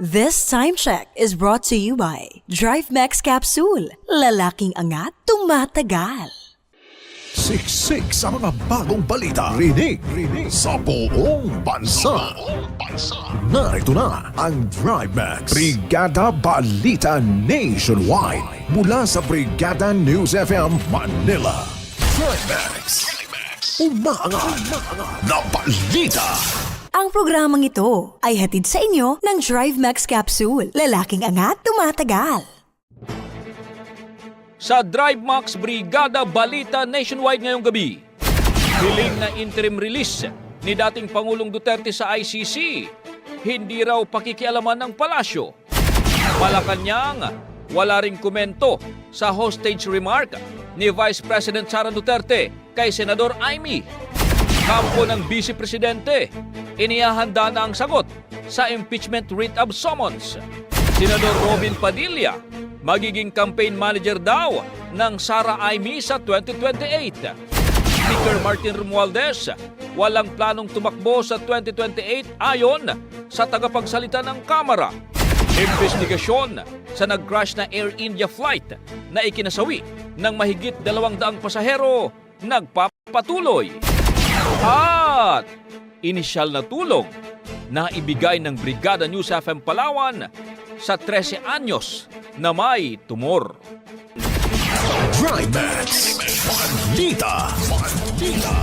This time check is brought to you by Drive Max Capsule. Lalaking angat, tumatagal. Siksik sa mga bagong balita. Rinig, rinig sa buong bansa. Narito na ang Drive Max. Brigada Balita Nationwide. Mula sa Brigada News FM Manila. Drive Max. Umaangat na balita. Ang programang ito ay hatid sa inyo ng Drive Max Capsule. Lalaking angat, tumatagal. Sa Drive Max Brigada Balita Nationwide ngayong gabi. Hiling na interim release ni dating Pangulong Duterte sa ICC. Hindi raw pakikialaman ng palasyo. Malacanang, wala ring komento sa hostage remark ni Vice President Sara Duterte kay Senador Amy. Kampo ng Vice Presidente, inihahanda na ang sagot sa impeachment writ of summons. Senador Robin Padilla, magiging campaign manager daw ng Sara Amy sa 2028. Speaker Martin Romualdez, walang planong tumakbo sa 2028 ayon sa tagapagsalita ng Kamara. Investigasyon sa nag-crash na Air India flight na ikinasawi ng mahigit dalawang daang pasahero nagpapatuloy. At inisyal na tulong na ibigay ng Brigada News FM Palawan sa 13 anyos na may tumor. Drive Max. Balita. Balita.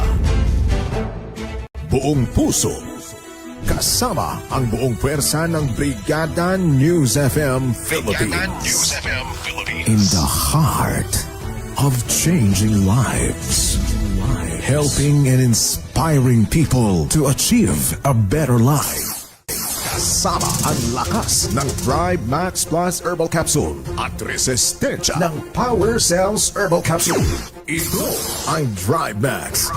Buong puso. Kasama ang buong pwersa ng Brigada News FM Philippines. In the heart of changing lives. Helping and inspiring people to achieve a better life. Kasama ang lakas ng Drive Max Plus Herbal Capsule at resistensya ng Power Cells Herbal Capsule. Ito ang Drive Max.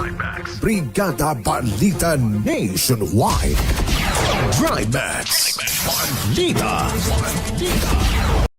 Brigada Balita Nationwide. Drive Max. Balita. Balita.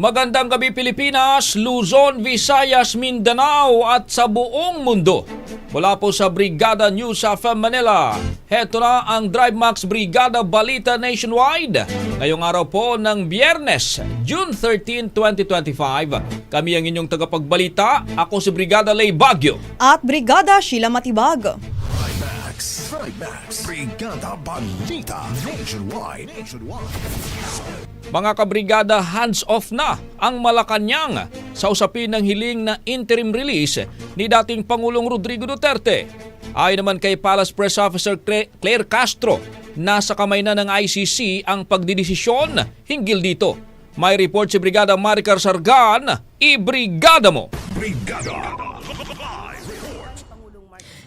Magandang gabi Pilipinas, Luzon, Visayas, Mindanao at sa buong mundo. Mula po sa Brigada News FM Manila, heto na ang Drive Max Brigada Balita Nationwide. Ngayong araw po ng Biyernes, June 13, 2025. Kami ang inyong tagapagbalita. Ako si Brigada Lay Bagyo. at Brigada Sheila Matibag. Drive Max. Drive Max. Brigada Balita Nationwide. Nationwide. Mga kabrigada, hands off na ang Malacanang sa usapin ng hiling na interim release ni dating Pangulong Rodrigo Duterte. Ayon naman kay Palace Press Officer Cla- Claire Castro, nasa kamay na ng ICC ang pagdidesisyon hinggil dito. May report si Brigada Maricar Sargan, i-brigada mo! Brigada.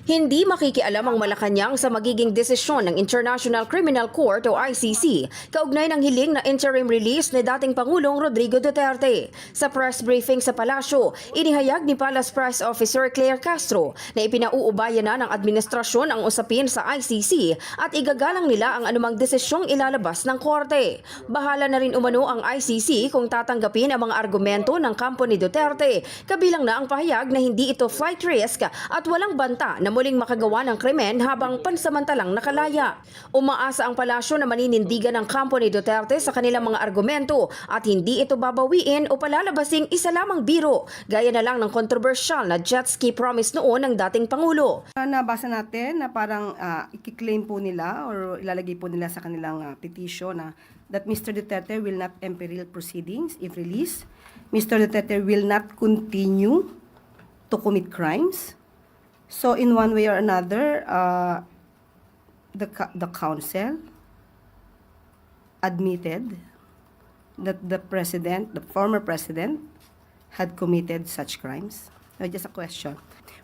Hindi makikialam ang Malacanang sa magiging desisyon ng International Criminal Court o ICC kaugnay ng hiling na interim release ni dating Pangulong Rodrigo Duterte. Sa press briefing sa palasyo, inihayag ni Palace Press Officer Claire Castro na ipinauubayan na ng administrasyon ang usapin sa ICC at igagalang nila ang anumang desisyong ilalabas ng korte. Bahala na rin umano ang ICC kung tatanggapin ang mga argumento ng kampo ni Duterte, kabilang na ang pahayag na hindi ito flight risk at walang banta na muling makagawa ng krimen habang pansamantalang nakalaya. Umaasa ang palasyo na maninindigan ng kampo ni Duterte sa kanilang mga argumento at hindi ito babawiin o palalabasing isa lamang biro, gaya na lang ng kontrobersyal na jet ski promise noon ng dating Pangulo. Uh, nabasa natin na parang uh, ikiklaim po nila or ilalagay po nila sa kanilang uh, petition na that Mr. Duterte will not imperil proceedings if released. Mr. Duterte will not continue to commit crimes. So in one way or another, uh, the, the council admitted that the president, the former president, had committed such crimes? So, just a question.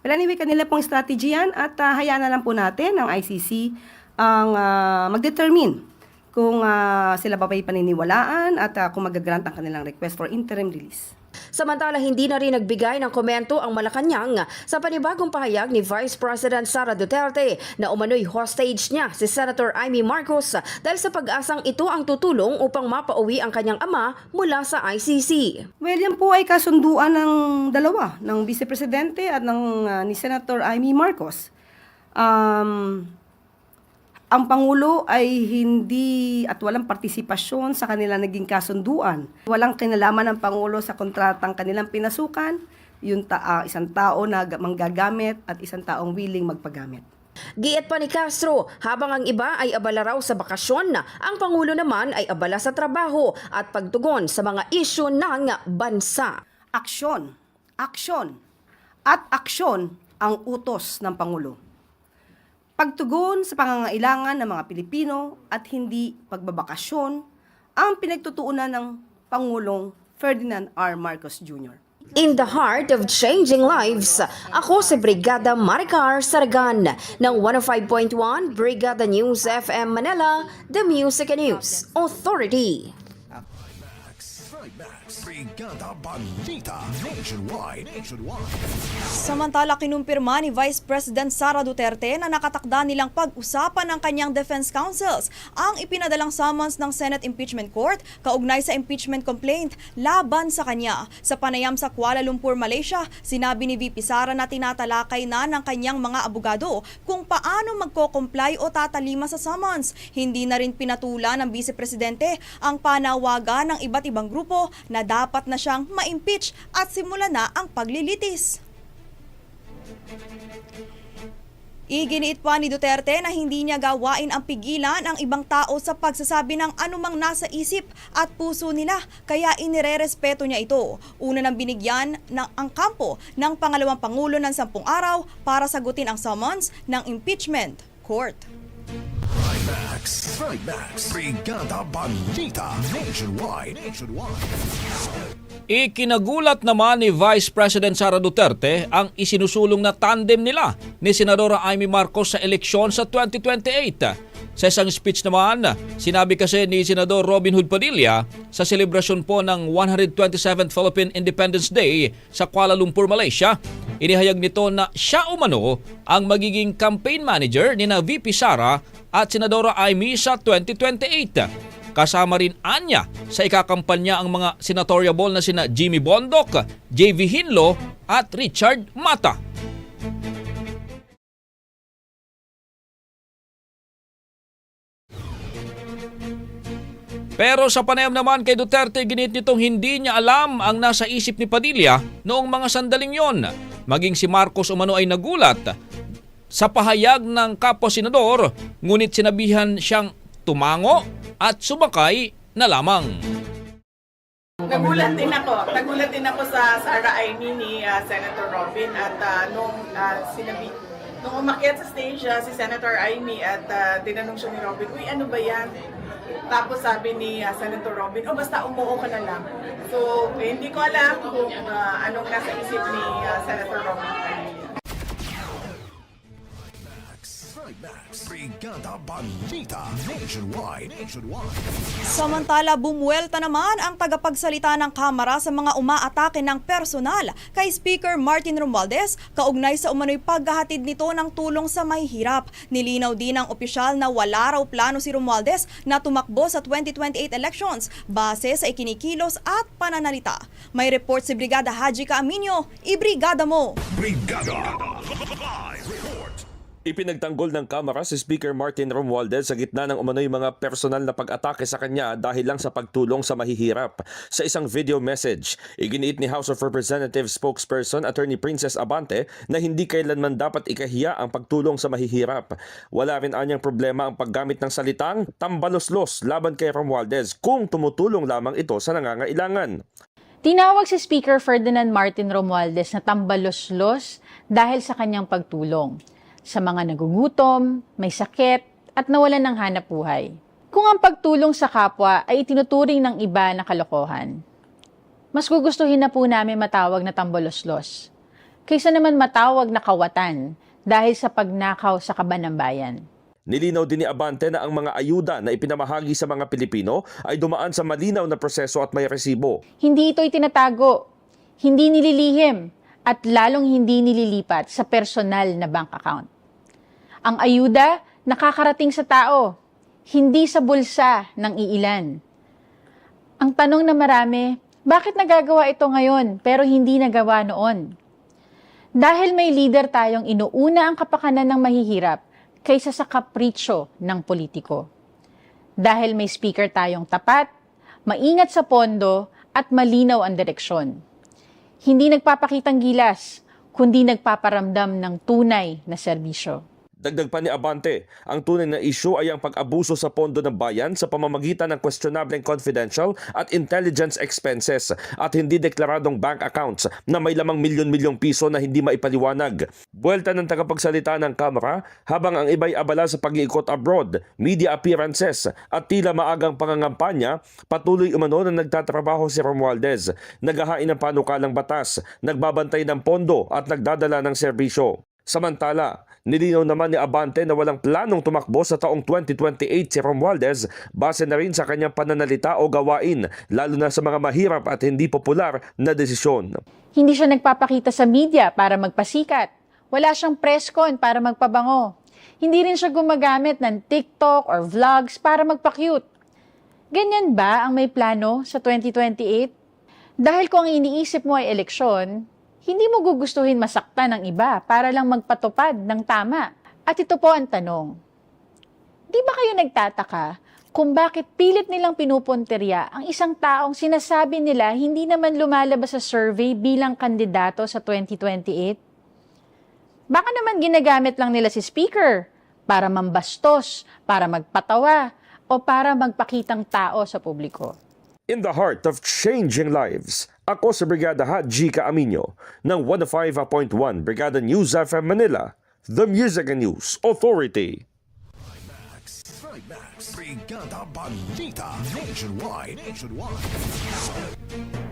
Well, anyway, kanila pong strategy yan at ah, hayaan na lang po natin ang ICC ang ah, mag-determine kung ah, sila ba ba'y paniniwalaan at ah, kung magagrant ang kanilang request for interim release. Samantala, hindi na rin nagbigay ng komento ang Malacanang sa panibagong pahayag ni Vice President Sara Duterte na umano'y hostage niya si Senator Amy Marcos dahil sa pag-asang ito ang tutulong upang mapauwi ang kanyang ama mula sa ICC. Well, yan po ay kasunduan ng dalawa, ng Vice Presidente at ng ah, ni Senator Amy Marcos. Um, ang Pangulo ay hindi at walang partisipasyon sa kanilang naging kasunduan. Walang kinalaman ng Pangulo sa kontratang kanilang pinasukan, yung ta- ah, isang tao na ga- manggagamit at isang taong willing magpagamit. Giit pa ni Castro, habang ang iba ay abala raw sa bakasyon, ang Pangulo naman ay abala sa trabaho at pagtugon sa mga isyu ng bansa. aksyon, aksyon, at aksyon ang utos ng Pangulo. Pagtugon sa pangangailangan ng mga Pilipino at hindi pagbabakasyon ang pinagtutuunan ng Pangulong Ferdinand R. Marcos Jr. In the heart of changing lives, ako si Brigada Maricar Saragan ng 105.1 Brigada News FM Manila, The Music and News Authority. Brigada Balita Nationwide. Nationwide. Samantala kinumpirma ni Vice President Sara Duterte na nakatakda nilang pag-usapan ng kanyang defense counsels ang ipinadalang summons ng Senate Impeachment Court kaugnay sa impeachment complaint laban sa kanya. Sa panayam sa Kuala Lumpur, Malaysia, sinabi ni VP Sara na tinatalakay na ng kanyang mga abogado kung paano magko-comply o tatalima sa summons. Hindi na rin pinatula ng Vice Presidente ang panawagan ng iba't ibang grupo na dapat na siyang ma-impeach at simula na ang paglilitis. Iginiit pa ni Duterte na hindi niya gawain ang pigilan ang ibang tao sa pagsasabi ng anumang nasa isip at puso nila kaya inirerespeto niya ito. Una nang binigyan ng ang kampo ng pangalawang pangulo ng sampung araw para sagutin ang summons ng impeachment court. Max. Max. Brigada Balita Nationwide. Nationwide. Ikinagulat naman ni Vice President Sara Duterte ang isinusulong na tandem nila ni Senadora Amy Marcos sa eleksyon sa 2028. Sa isang speech naman, sinabi kasi ni Senador Robin Hood Padilla sa selebrasyon po ng 127th Philippine Independence Day sa Kuala Lumpur, Malaysia, inihayag nito na siya umano ang magiging campaign manager ni na VP Sara at Senadora Amy sa 2028. Kasama rin anya sa ikakampanya ang mga senatoriable na sina Jimmy Bondoc, JV Hinlo at Richard Mata. Pero sa panayam naman kay Duterte, ginit nitong hindi niya alam ang nasa isip ni Padilla noong mga sandaling yon. Maging si Marcos umano ay nagulat sa pahayag ng kapwa senador, ngunit sinabihan siyang tumango at sumakay na lamang. Nagulat din ako. Nagulat din ako sa Sarah Aimee ni ah, Senator Robin at ah, nung ah, sinabi nung umakyat sa stage ah, si Senator Aimee at ah, tinanong siya ni Robin, "Uy, ano ba 'yan?" Tapos sabi ni ah, Senator Robin, "Oh, basta umuo ka na lang." So, eh, hindi ko alam kung ah, anong nasa isip ni ah, Senator Robin. Brigada Balita Nationwide. Nationwide. Samantala, bumuelta naman ang tagapagsalita ng Kamara sa mga umaatake ng personal kay Speaker Martin Romualdez kaugnay sa umano'y paghahatid nito ng tulong sa mahihirap. Nilinaw din ng opisyal na wala raw plano si Romualdez na tumakbo sa 2028 elections base sa ikinikilos at pananalita. May report si Brigada Haji Kaaminyo, ibrigada mo! Brigada. Ipinagtanggol ng Kamara si Speaker Martin Romualdez sa gitna ng umano'y mga personal na pag-atake sa kanya dahil lang sa pagtulong sa mahihirap. Sa isang video message, iginiit ni House of Representatives spokesperson Attorney Princess Abante na hindi kailanman dapat ikahiya ang pagtulong sa mahihirap. Wala rin anyang problema ang paggamit ng salitang tambaloslos laban kay Romualdez kung tumutulong lamang ito sa nangangailangan. Tinawag si Speaker Ferdinand Martin Romualdez na tambaloslos dahil sa kanyang pagtulong sa mga nagugutom, may sakit, at nawalan ng hanap buhay. Kung ang pagtulong sa kapwa ay itinuturing ng iba na kalokohan, mas gugustuhin na po namin matawag na tambaloslos kaysa naman matawag na kawatan dahil sa pagnakaw sa kaban ng bayan. Nilinaw din ni Abante na ang mga ayuda na ipinamahagi sa mga Pilipino ay dumaan sa malinaw na proseso at may resibo. Hindi ito itinatago, hindi nililihim, at lalong hindi nililipat sa personal na bank account. Ang ayuda nakakarating sa tao, hindi sa bulsa ng iilan. Ang tanong na marami, bakit nagagawa ito ngayon pero hindi nagawa noon? Dahil may leader tayong inuuna ang kapakanan ng mahihirap kaysa sa kapritsyo ng politiko. Dahil may speaker tayong tapat, maingat sa pondo at malinaw ang direksyon. Hindi nagpapakitang gilas, kundi nagpaparamdam ng tunay na serbisyo. Dagdag pa ni Abante, ang tunay na isyu ay ang pag-abuso sa pondo ng bayan sa pamamagitan ng questionableng confidential at intelligence expenses at hindi deklaradong bank accounts na may lamang milyon-milyong piso na hindi maipaliwanag. Buwelta ng tagapagsalita ng Kamara habang ang iba'y abala sa pag-iikot abroad, media appearances at tila maagang pangangampanya, patuloy umano na nagtatrabaho si Romualdez, naghahain ng panukalang batas, nagbabantay ng pondo at nagdadala ng serbisyo. Samantala, nilinaw naman ni Abante na walang planong tumakbo sa taong 2028 si Romualdez base na rin sa kanyang pananalita o gawain, lalo na sa mga mahirap at hindi popular na desisyon. Hindi siya nagpapakita sa media para magpasikat. Wala siyang press con para magpabango. Hindi rin siya gumagamit ng TikTok or vlogs para magpa-cute. Ganyan ba ang may plano sa 2028? Dahil kung ang iniisip mo ay eleksyon, hindi mo gugustuhin masaktan ng iba para lang magpatupad ng tama. At ito po ang tanong. Di ba kayo nagtataka kung bakit pilit nilang pinupunterya ang isang taong sinasabi nila hindi naman lumalabas sa survey bilang kandidato sa 2028? Baka naman ginagamit lang nila si speaker para mambastos, para magpatawa, o para magpakitang tao sa publiko. In the heart of changing lives, ako si Brigada Haji Kaaminyo ng 105.1 Brigada News FM Manila, the Music and News Authority.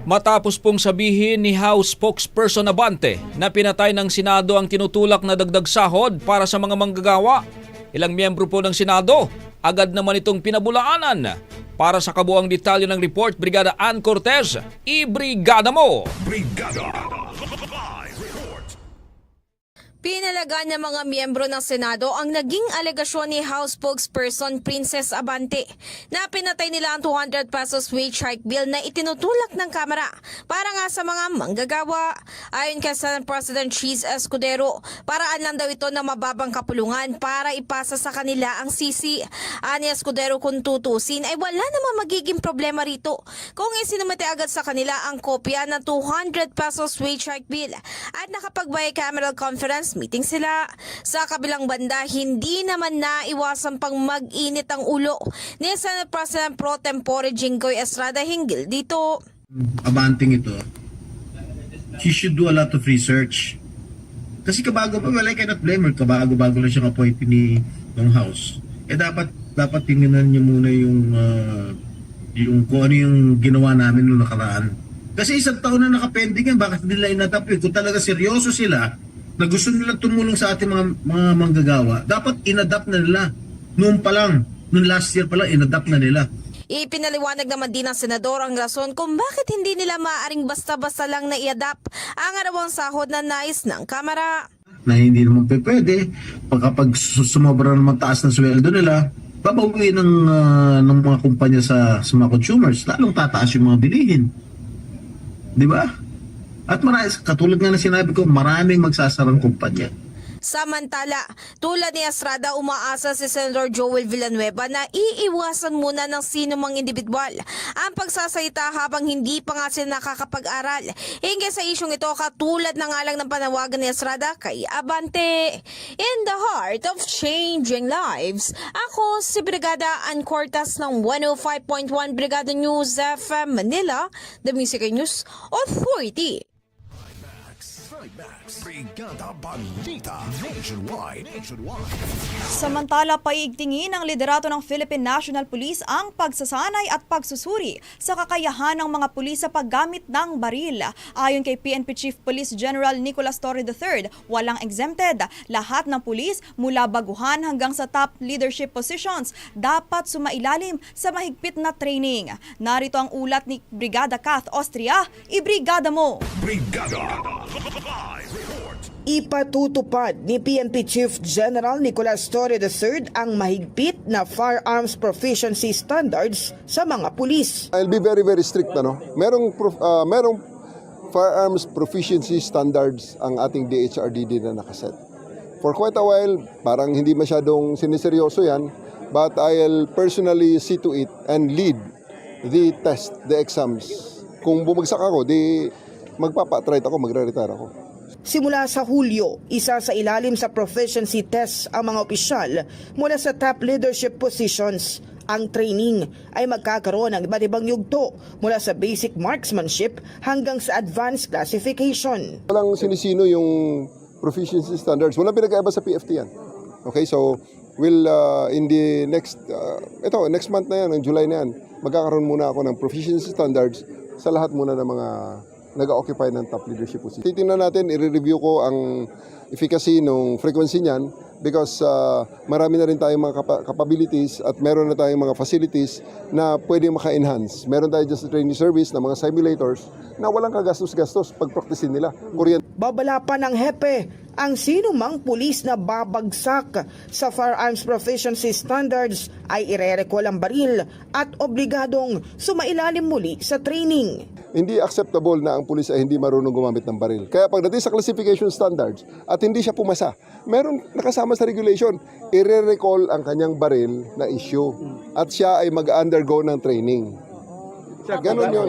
Matapos pong sabihin ni House spokesperson Abante na pinatay ng Senado ang tinutulak na dagdag sahod para sa mga manggagawa, ilang miyembro po ng Senado agad naman itong pinabulaanan. Para sa kabuang detalye ng report, Brigada Ann Cortez, i-brigada mo! Brigada. Pinalagaan ng mga miyembro ng Senado ang naging alegasyon ni House spokesperson Princess Abante na pinatay nila ang 200 pesos wage hike bill na itinutulak ng Kamara para nga sa mga manggagawa. Ayon kay Senate President Cheese Escudero, paraan lang daw ito na mababang kapulungan para ipasa sa kanila ang sisi. Ani Escudero kung tutusin ay wala namang magiging problema rito kung isinumite agad sa kanila ang kopya ng 200 pesos wage hike bill at nakapag bicameral conference meeting sila. Sa kabilang banda, hindi naman naiwasan pang mag-init ang ulo ni Senate President Pro Tempore Jinggoy Estrada hinggil dito. abanting ito, she should do a lot of research. Kasi kabago pa, well, I cannot blame her. Kabago-bago lang siyang appointee ni ng House. Eh dapat dapat tingnan niyo muna yung ah, yung kung ano yung ginawa namin noong nakaraan. Kasi isang taon na nakapending yan, bakit nila inatapin? Kung talaga seryoso sila na gusto nila tumulong sa ating mga, mga manggagawa, dapat inadapt na nila. Noon pa lang, noong last year pa lang, inadapt na nila. Ipinaliwanag naman din ng senador ang rason kung bakit hindi nila maaaring basta-basta lang na i-adapt ang arawang sahod na nais ng Kamara. na hindi naman pwede. Pag kapag su- sumobra naman taas ng sweldo nila, babawi ng, ah, ng mga kumpanya sa, sa mga consumers, lalong tataas yung mga bilihin. Di ba? At marami, katulad nga na sinabi ko, maraming magsasarang kumpanya. Samantala, tulad ni Estrada, umaasa si Senator Joel Villanueva na iiwasan muna ng sino mang individual ang pagsasayita habang hindi pa nga sila nakakapag-aral. Hinggil sa isyong ito, katulad na nga lang ng panawagan ni Estrada kay Abante. In the heart of changing lives, ako si Brigada Ann Cortas ng 105.1 Brigada News FM Manila, The Music News Authority. right back. Brigada Balita Nationwide. Nationwide. Samantala, paigtingin ng liderato ng Philippine National Police ang pagsasanay at pagsusuri sa kakayahan ng mga pulis sa paggamit ng baril. Ayon kay PNP Chief Police General Nicolas Torre III, walang exempted. Lahat ng pulis mula baguhan hanggang sa top leadership positions dapat sumailalim sa mahigpit na training. Narito ang ulat ni Brigada Kath Austria. Ibrigada mo! Brigada. Ipatutupad ni PNP Chief General Nicolas Torre III ang mahigpit na firearms proficiency standards sa mga pulis. I'll be very very strict ano. Merong ah, merong firearms proficiency standards ang ating DHRDD na nakaset. For quite a while, parang hindi masyadong siniseryoso yan, but I'll personally see to it and lead the test, the exams. Kung bumagsak ako, di magpapa-try ako, magre-retire ako. Simula sa Hulyo, isa sa ilalim sa proficiency test ang mga opisyal mula sa top leadership positions. Ang training ay magkakaroon ng iba't ibang yugto mula sa basic marksmanship hanggang sa advanced classification. Walang sinisino yung proficiency standards. Walang pinag-aiba sa PFT yan. Okay, so we'll uh, in the next uh, ito next month na yan, ng July na yan, magkakaroon muna ako ng proficiency standards sa lahat muna ng mga nag-occupy ng top leadership position. Titingnan natin, i-review ko ang efficacy ng frequency niyan because uh, marami na rin tayong mga capa- capabilities at meron na tayong mga facilities na pwede maka-enhance. Meron tayo just training service na mga simulators na walang kagastos-gastos pag practicein nila. Kuryente Babala pa ng hepe ang sino mang pulis na babagsak sa firearms proficiency standards ay irerecall ang baril at obligadong sumailalim muli sa training. Hindi acceptable na ang pulis ay hindi marunong gumamit ng baril. Kaya pagdating sa classification standards at hindi siya pumasa, meron nakasama sa regulation, ire-recall ang kanyang baril na issue at siya ay mag-undergo ng training. Ganon yun.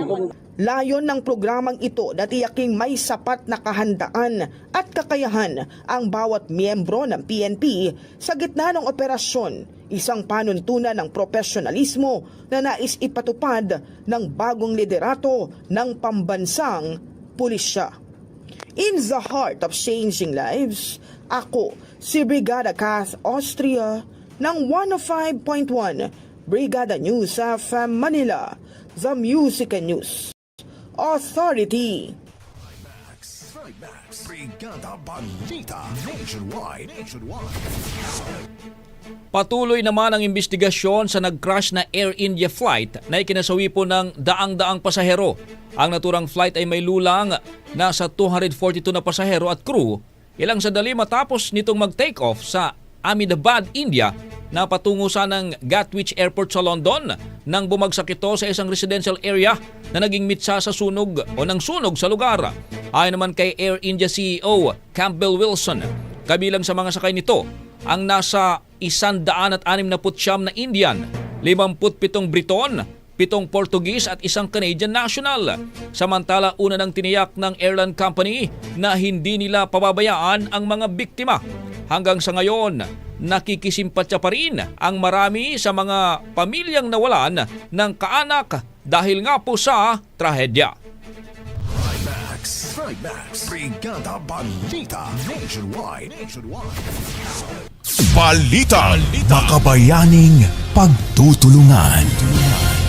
Layon ng programang ito na tiyaking may sapat na kahandaan at kakayahan ang bawat miyembro ng PNP sa gitna ng operasyon, isang panuntunan ng profesionalismo na nais ipatupad ng bagong liderato ng pambansang pulisya. In the heart of changing lives, ako si Brigada Kath Austria ng 105.1 Brigada News of Manila, The Music and News Authority. Brigada Balita Nationwide. Nationwide. Patuloy naman ang investigasyon sa nag-crash na Air India flight na ikinasawi po ng daang-daang pasahero. Ang naturang flight ay may lulang na sa 242 na pasahero at crew ilang sandali matapos nitong mag-take off sa Ahmedabad, India na patungo sa ng Gatwick Airport sa London nang bumagsak ito sa isang residential area na naging mitsa sa sunog o ng sunog sa lugar. Ayon naman kay Air India CEO Campbell Wilson, kabilang sa mga sakay nito ang nasa 169 na Indian, 57 Briton, pitong Portuguese at isang Canadian national. Samantala, una nang tiniyak ng airline company na hindi nila pababayaan ang mga biktima. Hanggang sa ngayon, nakikisimpatya pa rin ang marami sa mga pamilyang nawalan ng kaanak dahil nga po sa trahedya. Max. Max. Brigada Balita Nationwide. Nationwide. Balita. Makabayaning pagtutulungan.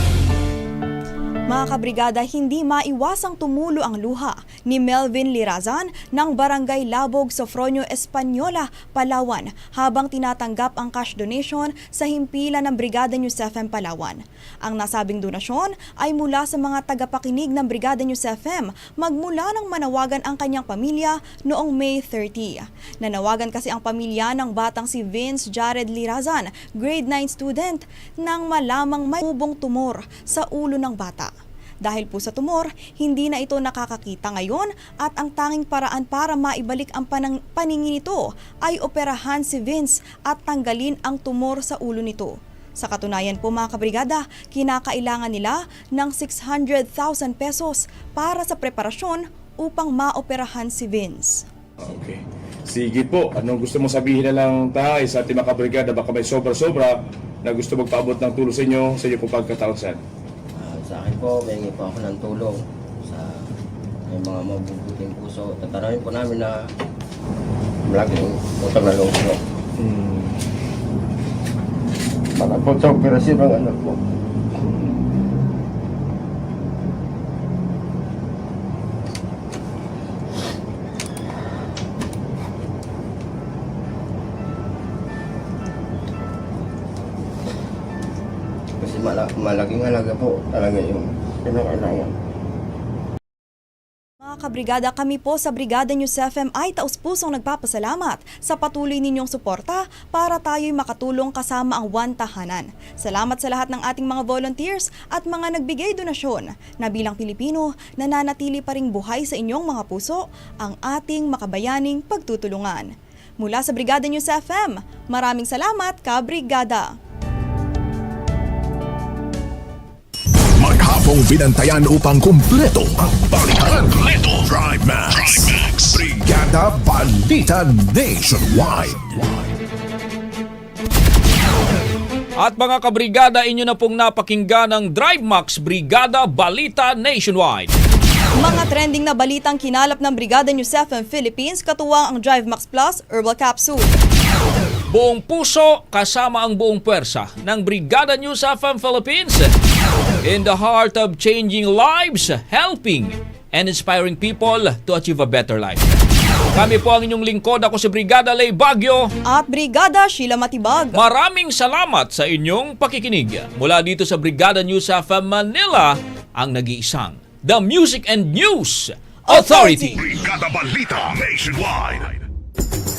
Mga kabrigada, hindi maiwasang tumulo ang luha ni Melvin Lirazan ng Barangay Labog, Sofronio, Española, Palawan habang tinatanggap ang cash donation sa himpilan ng Brigada News FM Palawan. Ang nasabing donasyon ay mula sa mga tagapakinig ng Brigada News FM magmula nang manawagan ang kanyang pamilya noong May 30. Nanawagan kasi ang pamilya ng batang si Vince Jared Lirazan, grade 9 student, nang malamang may ubong tumor sa ulo ng bata. Dahil po sa tumor, hindi na ito nakakakita ngayon at ang tanging paraan para maibalik ang panang, paningin nito ay operahan si Vince at tanggalin ang tumor sa ulo nito. Sa katunayan po mga kabrigada, kinakailangan nila ng 600,000 pesos para sa preparasyon upang maoperahan si Vince. Okay. Sige po, anong gusto mong sabihin na lang tayo sa ating mga kabrigada? Baka may sobra-sobra na gusto magpaabot ng tulong sa inyo sa inyo po pagkataon saan. Po, may po ako ng tulong sa may mga mabubuting puso. Tatanawin po namin na malaking utang na loob po. Hmm. Para po sa operasyon ng anak ko. Malaking halaga po talaga yung pinakailangan. Mga kabrigada, kami po sa Brigada News FM ay taus-pusong nagpapasalamat sa patuloy ninyong suporta para tayo'y makatulong kasama ang One Tahanan. Salamat sa lahat ng ating mga volunteers at mga nagbigay donasyon na bilang Pilipino nananatili pa ring buhay sa inyong mga puso ang ating makabayaning pagtutulungan. Mula sa Brigada News FM, maraming salamat, Kabrigada! Maghapong binantayan upang kumpleto ang balikan. Kumpleto. Drive Max. Brigada Balita Nationwide. At mga kabrigada, inyo na pong napakinggan ng Drive Max Brigada Balita Nationwide. Mga trending na balitang kinalap ng Brigada News FM Philippines katuwang ang Drive Max Plus Herbal Capsule. Buong puso kasama ang buong puwersa ng Brigada News FM Philippines. In the heart of changing lives, helping and inspiring people to achieve a better life. Kami po ang inyong lingkod. Ako si Brigada Lay Bagyo. At Brigada Sheila Matibag. Maraming salamat sa inyong pakikinig. Mula dito sa Brigada News FM Manila, ang nag-iisang The Music and News Authority. Brigada Balita Nationwide.